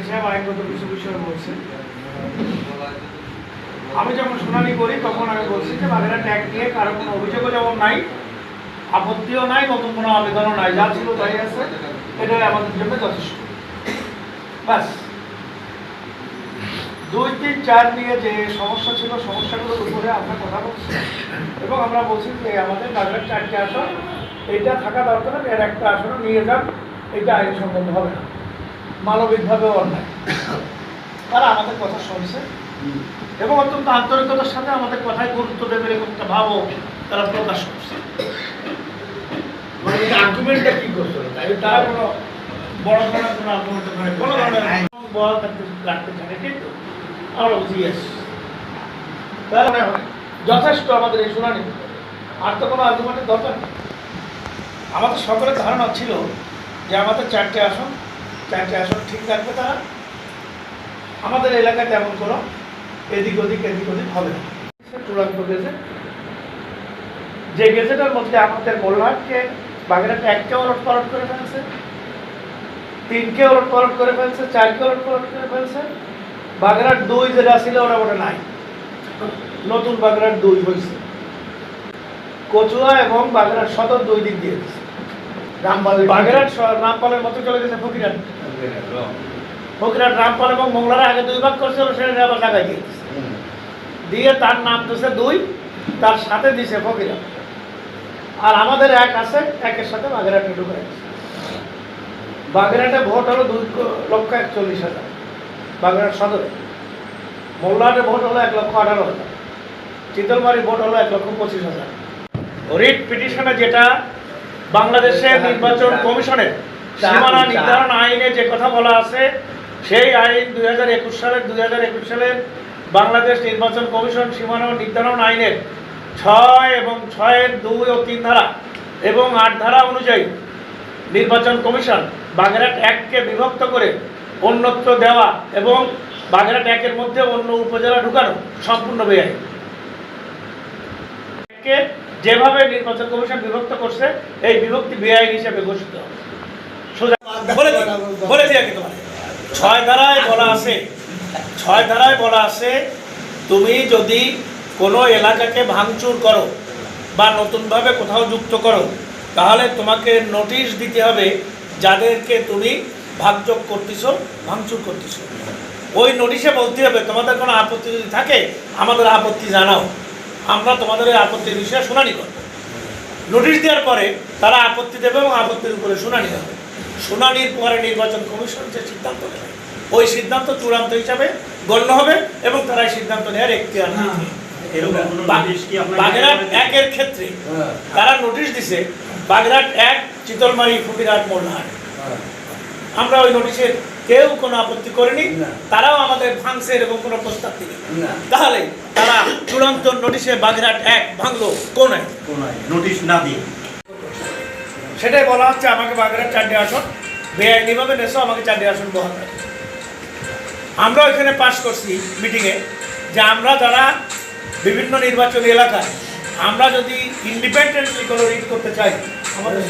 হাকিম সাহেব আইনগত কিছু বিষয় বলছে। আমি যখন শুনানি করি, তখন আমি বলছি যে, বাঘেরা ট্যাগ নিয়ে কারও কোনো অভিযোগও যেমন নাই, আপত্তিও নাই, নতুন কোনো আবেদনও নাই, যা ছিল তাই আছে, এটাই আমাদের জন্য যথেষ্ট। ব্যাস। দুই, তিন, চার নিয়ে যে সমস্যা ছিল, সমস্যাগুলোর উপরে আমরা কথা বলছি। এবং আমরা বলছি যে আমাদের নাগরিক চারটে আসন এটা থাকা দরকার এর একটা আসনও নিয়ে যান এটা আইনসম্মত হবে না। মানবিকভাবেও অন্যায়। তারা আমাদের কথা শুনছে এবং অত্যন্ত আন্তরিকতার সাথে আমাদের কথায় গুরুত্ব দেবে এরকম একটা ভাবও তারা প্রকাশ করছে। মানে যথেষ্ট আমাদের এই শুনানি। আর তো কোনো আমাদের সকলের ধারণা ছিল যে আমাদের চারটে আসন চারটে আসন ঠিক রাখবে তারা। আমাদের এলাকায় তেমন কোনো এদিক ওদিক এদিক ওদিক হবে না। চূড়ান্ত গেজেট যে গেজেটের মধ্যে আমাদের মোল্লাহাটকে বাগেরহাট এককে ওলট পালট করে ফেলছে তিনকে ওলট পালট করে ফেলছে চারকে ওলট পালট করে ফেলছে। বাগেরহাট দুই যেটা ছিল ওরা ওটা নাই। নতুন বাগেরহাট দুই হয়েছে। কচুয়া এবং বাগেরহাট সদর দুই দিক দিয়ে দিচ্ছে রামপালের বাগেরহাট রামপালের মতো চলে গেছে ফকিরহাট। ফকিরহাট রামপাল এবং মোংলারা আগে দুই ভাগ করছিল সেটা আবার জায়গায় দিয়ে দিয়ে তার নাম দিছে দুই তার সাথে দিছে ফকিরা। আর আমাদের এক আছে একের সাথে বাগেরহাটে ঢুকে গেছে বাগেরহাটে ভোট হলো দুই লক্ষ একচল্লিশ হাজার বাগেরহাট সদরে। মোল্লাহাটে ভোট হলো এক লক্ষ আঠারো হাজার চিতলমারি ভোট হলো এক লক্ষ পঁচিশ হাজার। রিট পিটিশনে যেটা বাংলাদেশের নির্বাচন কমিশনের সীমানা নির্ধারণ আইনে যে কথা বলা আছে সেই আইন দুই হাজার একুশ সালের দুই হাজার একুশ সালের বাংলাদেশ নির্বাচন কমিশন সীমানা নির্ধারণ আইনের ছয় এবং ছয়ের দুই ও তিন ধারা এবং আট ধারা অনুযায়ী নির্বাচন কমিশন বাগেরহাট এককে বিভক্ত করে অন্যত্র দেওয়া এবং বাগেরহাট একের মধ্যে অন্য উপজেলা ঢুকানো সম্পূর্ণ বেআইন। কে যেভাবে নির্বাচন কমিশন বিভক্ত করছে এই বিভক্তি বেআইন হিসেবে ঘোষিত বলে দিই আগে তোমার ছয় ধারায় বলা আছে, ছয় ধারায় বলা আছে, তুমি যদি কোনো এলাকাকে ভাঙচুর করো বা নতুনভাবে কোথাও যুক্ত করো, তাহলে তোমাকে নোটিশ দিতে হবে যাদেরকে তুমি ভাগযোগ করতেছো, ভাঙচুর করতেছো। ওই নোটিশে বলতে হবে, তোমাদের কোনো আপত্তি যদি থাকে, আমাদের আপত্তি জানাও। আমরা তোমাদের ওই আপত্তির বিষয়ে শুনানি করব। নোটিশ দেওয়ার পরে তারা আপত্তি দেবে এবং আপত্তির উপরে শুনানি হবে। শুনানির পরে নির্বাচন কমিশন যে সিদ্ধান্ত নেবে ওই সিদ্ধান্ত চূড়ান্ত হিসাবে গণ্য হবে এবং তারা এই সিদ্ধান্ত নেওয়ার এখতিয়ার কি আপনার বাগেরহাট একের ক্ষেত্রে হ্যাঁ, তারা নোটিশ দিছে বাগেরহাট এক চিতলমারি ফকিরহাট মোল্লাহাট। হ্যাঁ। আমরা ওই নোটিশের কেউ কোনো আপত্তি করেনি। তারাও আমাদের ভাঙছে এরকম কোনো প্রস্তাব তাহলে তারা চূড়ান্ত নোটিশে বাগেরহাট এক ভাঙলো? কোনো নোটিশ না দিয়ে। সেটাই বলা হচ্ছে, আমাকে বাগেরার চারটে আসন বেআইনিভাবে নেছো, আমাকে চারটে আসন বহাল রাখো। আমরা এখানে পাশ করছি মিটিংয়ে যে আমরা যারা বিভিন্ন নির্বাচনী এলাকায়, আমরা যদি ইন্ডিপেন্ডেন্টলি কোনো রিড করতে চাই, আমাদের।